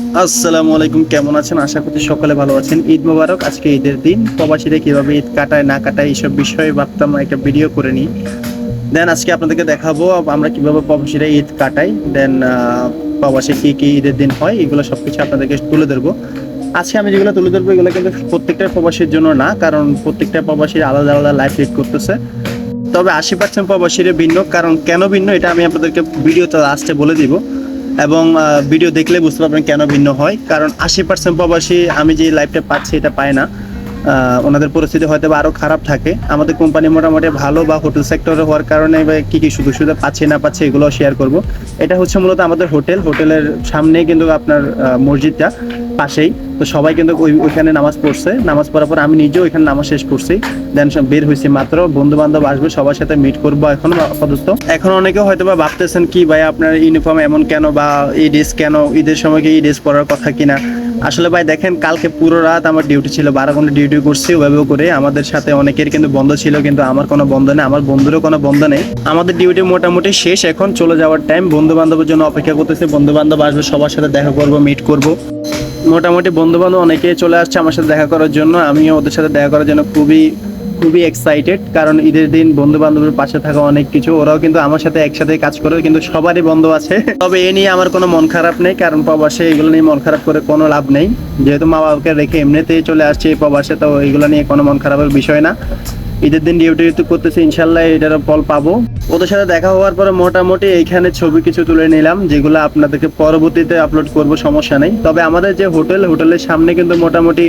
আসসালামু আলাইকুম, কেমন আছেন? আশা করছি সকলে ভালো আছেন। ঈদ মোবারক, আজকে ঈদের দিন। প্রবাসীরা কীভাবে ঈদ কাটায়, না কাটায়, এইসব বিষয়ে ভাবতাম একটা ভিডিও করে নিই। দেন আজকে আপনাদেরকে দেখাবো আমরা কীভাবে প্রবাসীরা ঈদ কাটাই দেন প্রবাসী কি কি ঈদের দিন হয়, এগুলো সবকিছু আপনাদেরকে তুলে ধরবো। আজকে আমি যেগুলো তুলে ধরবো, এগুলো কিন্তু প্রত্যেকটা প্রবাসীর জন্য না, কারণ প্রত্যেকটা প্রবাসীর আলাদা আলাদা লাইফ লিড করতেছে। তবে আশি পার্সেন্ট প্রবাসীরা ভিন্ন, কারণ কেন ভিন্ন, এটা আমি আপনাদেরকে ভিডিওতে লাস্টে বলে দিব। এবং ভিডিও দেখলে বুঝতে পারবেন কেন ভিন্ন হয়। কারণ আশি পার্সেন্ট প্রবাসী, আমি যে লাইফটা পাচ্ছি এটা পায় না। ওনাদের পরিস্থিতি হয়তো বা আরও খারাপ থাকে। আমাদের কোম্পানি মোটামুটি ভালো বা হোটেল সেক্টরে হওয়ার কারণে কী কি সুযোগ সুবিধা পাচ্ছে, না পাচ্ছে, এগুলো শেয়ার করব। এটা হচ্ছে মূলত আমাদের হোটেল হোটেলের সামনেই কিন্তু আপনার মসজিদটা পাশেই। তো সবাই কিন্তু ওই ওইখানে নামাজ পড়ছে। নামাজ পড়ার পর আমি নিজেও ওইখানে নামাজ শেষ করছি। দেন সব বের হয়েছি মাত্র। বন্ধু বান্ধব আসবে, সবার সাথে মিট করব এখন আপাতত। এখন অনেকে হয়তো বা ভাবতেছেন কি, ভাই আপনার ইউনিফর্ম এমন কেন বা এই ড্রেস কেন? ঈদের সময় কি এই ড্রেস পরার কথা কিনা? আসলে ভাই দেখেন, কালকে পুরো রাত আমার ডিউটি ছিল বারো ঘণ্টা ডিউটি করছি ওইভাবে করে। আমাদের সাথে অনেকের কিন্তু বন্ধ ছিল, কিন্তু আমার কোনো বন্ধ নেই, আমার বন্ধুরও কোনো বন্ধ নেই। আমাদের ডিউটি মোটামুটি শেষ, এখন চলে যাওয়ার টাইম বন্ধু বান্ধবের জন্য অপেক্ষা করতেছে বন্ধু বান্ধব আসবে, সবার সাথে দেখা করব মিট করব। মোটামুটি বন্ধু বান্ধব অনেকেই চলে আসছে আমার সাথে দেখা করার জন্য, আমিও ওদের সাথে দেখা করার জন্য খুবই খুবই এক্সাইটেড কারণ ঈদের দিন বন্ধু বান্ধবের পাশে থাকা অনেক কিছু, ওরাও কিন্তু আমার সাথে একসাথে কাজ করে, কিন্তু সবারই বন্ধ আছে। তবে এ নিয়ে আমার কোনো মন খারাপ নেই, কারণ প্রবাসে এগুলো নিয়ে মন খারাপ করে কোনো লাভ নেই। যেহেতু মা বাবাকে রেখে এমনিতেই চলে আসছে এই প্রবাসে, তো এগুলো নিয়ে কোনো মন খারাপের বিষয় না। ঈদের দিন ডিউটি করতেছি, ইনশাল্লাহ এটার ফল পাবো। ওদের সাথে দেখা হওয়ার পরে মোটামুটি এইখানে ছবি কিছু তুলে নিলাম, যেগুলো আপনাদেরকে পরবর্তীতে আপলোড করব, সমস্যা নেই। তবে আমাদের যে হোটেল, হোটেলের সামনে কিন্তু মোটামুটি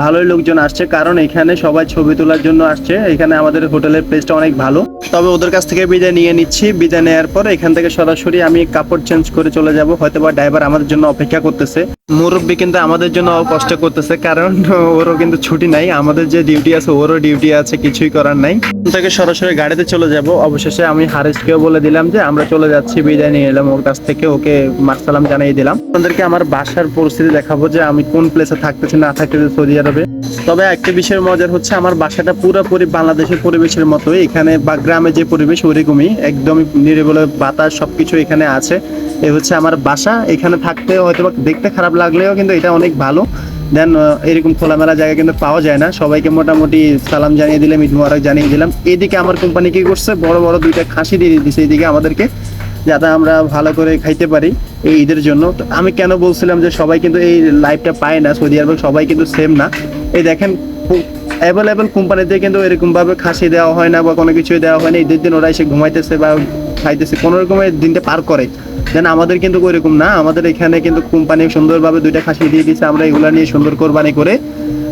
ভালোই লোকজন আসছে, কারণ এখানে সবাই ছবি তোলার জন্য আসছে। এখানে আমাদের হোটেলের প্লেসটা অনেক ভালো। তবে ওদের কাছ থেকে বিদায় নিয়ে নিচ্ছি। বিদায় নেওয়ার পর এখান থেকে সরাসরি আমি কাপড় চেঞ্জ করে চলে যাব। হয়তো বা ড্রাইভার আমাদের জন্য অপেক্ষা করতেছে। মুরব্বী কিন্তু আমাদের জন্য কষ্ট করতেছে, কারণ ওরও কিন্তু ছুটি নাই। আমাদের যে ডিউটি আছে, ওরও ডিউটি আছে, কিছুই করার নাই। থেকে সরাসরি গাড়িতে চলে যাব। অবশেষে আমি হারিসকেও বলে দিলাম যে আমরা চলে যাচ্ছি, বিদায় নিয়ে এলাম ওর কাছ থেকে, ওকে মার্সালাম জানিয়ে দিলাম। আপনাদেরকে আমার বাসার পরিস্থিতি দেখাবো যে আমি কোন প্লেসে থাকতেছি, না থাকতেছি সৌদি আরবে। তবে একটা বিষয়ের মজার হচ্ছে, আমার বাসাটা পুরোপুরি বাংলাদেশের পরিবেশের মতোই। এখানে বা গ্রামে যে পরিবেশ ওরকমই একদমই নিরিবিলি বাতাস, সবকিছু এখানে আছে। এই হচ্ছে আমার বাসা। এখানে থাকতে হয়তো দেখতে খারাপ লাগলেও কিন্তু এটা অনেক ভালো। দেন এরকম খোলামেলা জায়গা কিন্তু পাওয়া যায় না। সবাইকে মোটামুটি সালাম জানিয়ে দিলাম, ঈদ মোবারক জানিয়ে দিলাম। এদিকে আমার কোম্পানি কি করছে? বড় বড় দুইটা খাসি দিয়ে দিচ্ছে এইদিকে আমাদেরকে, যাতে আমরা ভালো করে খাইতে পারি এই ঈদের জন্য। তো আমি কেন বলছিলাম যে সবাই কিন্তু এই লাইফটা পায় না, সৌদি আরবে সবাই কিন্তু সেম না। এই দেখেন অ্যাভেলেবেল কোম্পানিতে কিন্তু এরকমভাবে খাসি দেওয়া হয় না বা কোনো কিছুই দেওয়া হয় না। ঈদের দিন ওরা এসে ঘুমাইতেছে বা খাইতেছে। কোনো রকমের দিনটা পার করে। দেন আমাদের কিন্তু ওইরকম না। আমাদের এখানে কিন্তু কোম্পানি সুন্দরভাবে দুইটা খাসি দিয়ে দিয়েছে আমরা এগুলো নিয়ে সুন্দর কোরবানি করে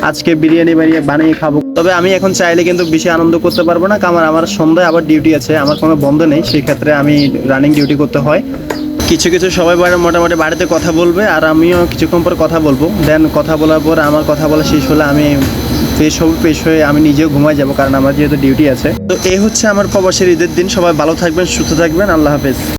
আজকে বিরিয়ানি বানিয়ে বানিয়ে খাব। তবে আমি এখন চাইলে কিন্তু বেশি আনন্দ করতে পারব না। কারণ আমার সন্ধ্যায় আবার ডিউটি আছে। আমার কোনো বন্ধ নেই। সেই ক্ষেত্রে আমি রানিং ডিউটি করতে হয়। কিছু কিছু সবাই বাড়ি মোটামুটি বাড়িতে কথা বলবে। আর আমিও কিছুক্ষণ পর কথা বলব। দেন কথা বলার পর আমার কথা বলা শেষ হলে আমি ফ্রেশ হব পেশ হয়ে আমি নিজেও ঘুমায় যাব, কারণ আমার যেহেতু ডিউটি আছে। তো এই হচ্ছে আমার প্রবাসের ঈদের দিন। সবাই ভালো থাকবেন, সুস্থ থাকবেন। আল্লাহ হাফেজ।